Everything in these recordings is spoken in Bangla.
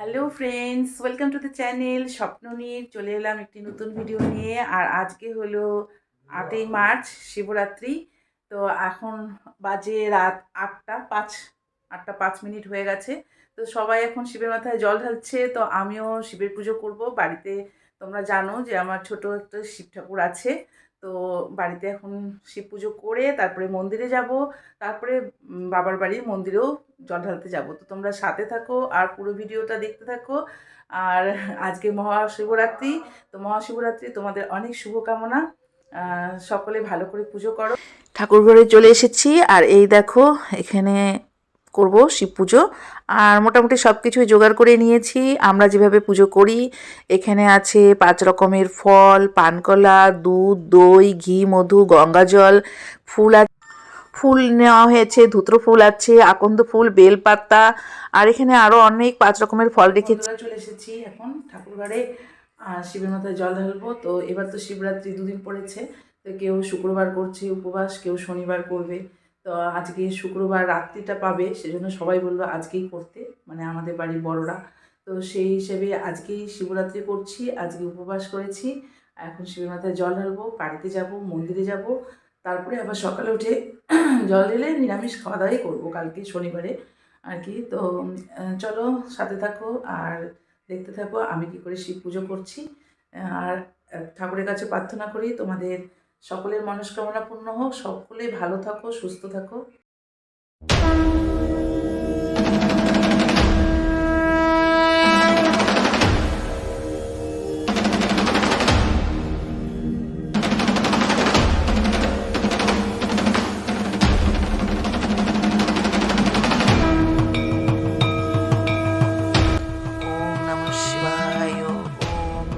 Hello friends welcome to the channel স্বপ্ন নিয়ে চলে এলাম একটি নতুন ভিডিও নিয়ে। আর আজকে হলো আটই মার্চ, শিবরাত্রি। তো এখন বাজে রাত আটটা পাঁচ আটটা পাঁচ মিনিট হয়ে গেছে। তো সবাই এখন শিবের মাথায় জল ঢালছে। তো আমিও শিবের পুজো করব। বাড়িতে তোমরা জানো যে আমার ছোট একটা শিব ঠাকুর আছে। তো বাড়িতে এখন শিব পুজো করে তারপরে মন্দিরে যাব। তারপরে বাবার বাড়ির মন্দিরেও জল ঢালতে যাব। তো তোমরা সাথে থাকো আর পুরো ভিডিওটা দেখতে থাকো। আর আজকে মহাশিবরাত্রি। তো মহাশিবরাত্রি তোমাদের অনেক শুভকামনা। সকলে ভালো করে পুজো করো। ঠাকুর ঘরে চলে এসেছি। আর এই দেখো, এখানে করব শিব পুজো। আর মোটামুটি সব কিছুই জোগাড় করে নিয়েছি। আমরা যেভাবে পুজো করি, এখানে আছে পাঁচ রকমের ফল, পানকলা, দুধ, দই, ঘি, মধু, গঙ্গা জল, ফুল আছে ফুল নেওয়া হয়েছে, ধুত্র ফুল আছে, আকন্দ ফুল, বেলপাতা, আর এখানে আরও অনেক পাঁচ রকমের ফল রেখেছি। চলে এসেছি এখন ঠাকুরঘরে শিবের মাথায় জল ঢালবো। তো এবার তো শিবরাত্রি দুদিন পড়েছে, তো কেউ শুক্রবার করছে উপবাস, কেউ শনিবার করবে। তো আজকে শুক্রবার রাত্রিটা পাবে, সেজন্য সবাই বলল আজকেই করতে মানে আমাদের বাড়ির বড়রা। তো সেই হিসেবে আজকেই শিবরাত্রি করছি, আজকে উপবাস করেছি। এখন শিবের মাথায় জল ঢালবো, বাড়িতে যাব, মন্দিরে যাব। তারপরে আবার সকালে উঠে জল ঢেলে নিরামিষ খাওয়া দাওয়াই করব কালকে শনিবারে আর কি। তো চলো সাথে থাকো আর দেখতে থাকো আমি কি করে শিব পুজো করছি। আর ঠাকুরের কাছে প্রার্থনা করি তোমাদের সকলের মনস্কামনা পূর্ণ হোক, সকলে ভালো থাকো, সুস্থ থাকো।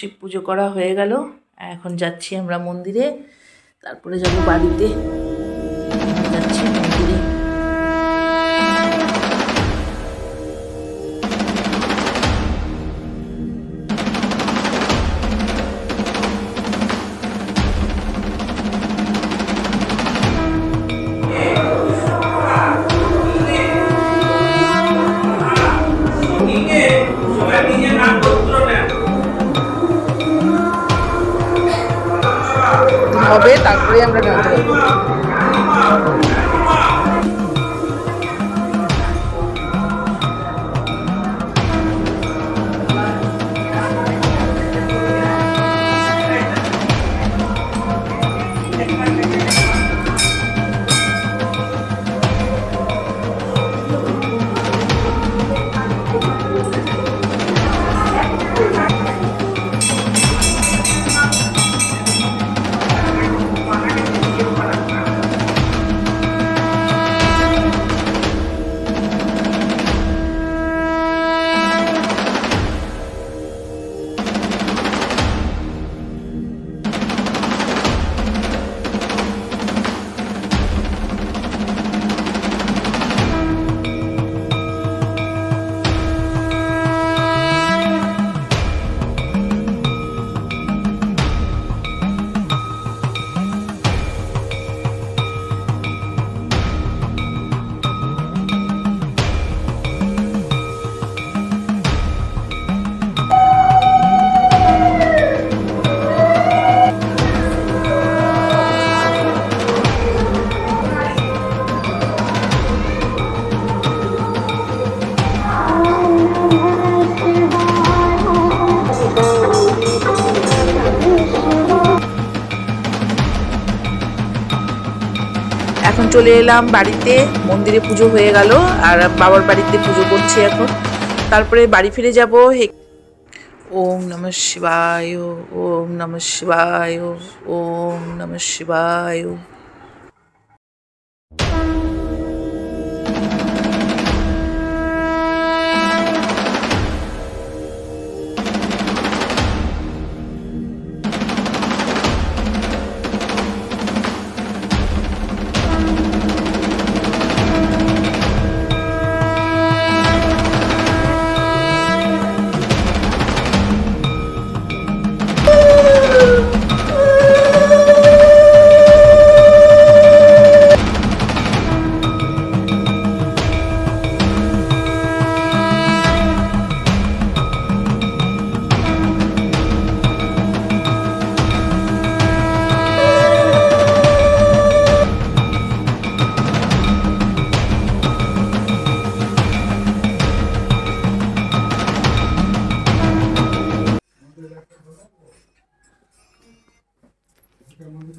শিব পুজো করা হয়ে গেল। এখন যাচ্ছি আমরা মন্দিরে। তারপরে যাব বাড়িতে। চলে এলাম বাড়িতে, মন্দিরে পুজো হয়ে গেল, আর বাবার বাড়িতে পুজো করছি এখন। তারপরে বাড়ি ফিরে যাব ওম নম শিবায়, ওম নম শিবায়, ওম নম শিবায়।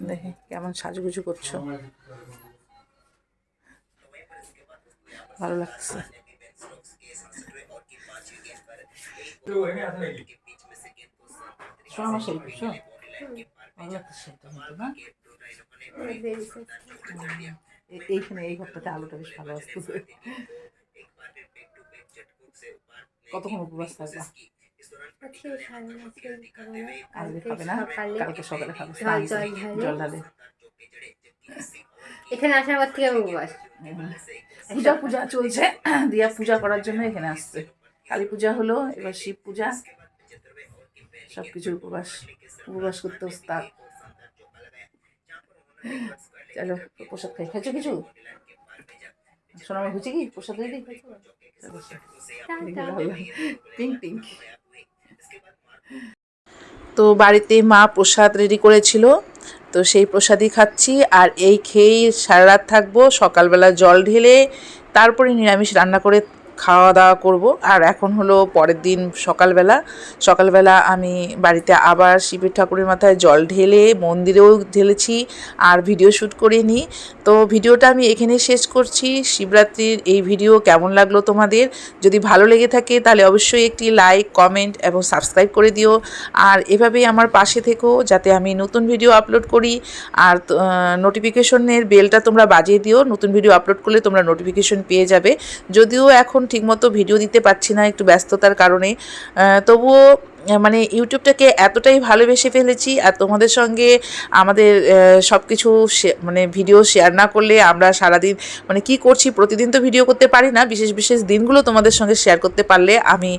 দেখে, কেমন সাজুগুজু করছ? ভালো লাগছে। এইখানে, এই ঘরটাতে আলোটা বেশ ভালো আসতেছে। কতক্ষণ উপবাস থাকবা? আজকে সারা আজকে খাব না কালকে কালকে খাবে না? কালকে সকালে খাবে জল জল ঢালে। এখানে আসার পর থেকে উপবাস। পূজা পূজা চলছে। দিয়া পূজা করার জন্য এখানে আসছে। কালী পূজা হলো এবার শিব পূজা। সব কিছু উপবাস উপবাস করতে ওস্তাদ। চলো প্রসাদ খাই। খাইছো কিছু? শোনো আমার হচ্ছে কি? প্রসাদ রেডি? পিঙ্ক পিঙ্ক তো বাড়িতে মা প্রসাদ রেডি করেছিল। তো সেই প্রসাদই খাচ্ছি আর এই খেয়েই সারা রাত থাকব। সকালবেলা জল ঢেলে তারপরে নিরামিষ রান্না করে খাওয়া দাওয়া করব। আর এখন হলো পরের দিন সকালবেলা। সকালবেলা আমি বাড়িতে আবার শিবের ঠাকুরের মাথায় জল ঢেলে মন্দিরেও ঢেলেছি আর ভিডিও শ্যুট করে নিই তো ভিডিওটা আমি এখানে শেষ করছি। শিবরাত্রির এই ভিডিও কেমন লাগল তোমাদের? যদি ভালো লেগে থাকে তাহলে অবশ্যই একটি লাইক, কমেন্ট এবং সাবস্ক্রাইব করে দিও। আর এভাবেই আমার পাশে থেকো যাতে আমি নতুন ভিডিও আপলোড করি। আর নোটিফিকেশনের বেলটা তোমরা বাজিয়ে দিও। নতুন ভিডিও আপলোড করলে তোমরা নোটিফিকেশন পেয়ে যাবে। যদিও এখন ঠিকমতো ভিডিও দিতে পারছি না একটু ব্যস্ততার কারণে। তবুও মানে ইউটিউবটাকে এতটাই ভালোবেসে ফেলেছি আর তোমাদের সঙ্গে আমাদের সব কিছু মানে ভিডিও শেয়ার না করলে আমরা সারাদিন মানে কি করছি প্রতিদিন তো ভিডিও করতে পারি না, বিশেষ বিশেষ দিনগুলো তোমাদের সঙ্গে শেয়ার করতে পারলে আমি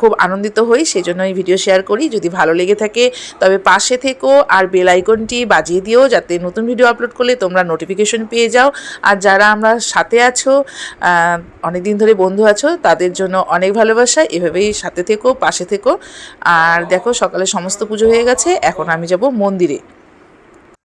খুব আনন্দিত হই সেই জন্য এই ভিডিও শেয়ার করি। যদি ভালো লেগে থাকে, তবে পাশে থেকো আর বেল আইকনটি বাজিয়ে দিও যাতে নতুন ভিডিও আপলোড করলে তোমরা নোটিফিকেশন পেয়ে যাও। আর যারা আমরা সাথে আছো অনেক দিন ধরে বন্ধু আছো, তাদের জন্য অনেক ভালোবাসা। এভাবেই সাথে থেকো, পাশে থেকো। আর দেখো সকালে সমস্ত পুজো হয়ে গেছে এখন আমি যাব মন্দিরে।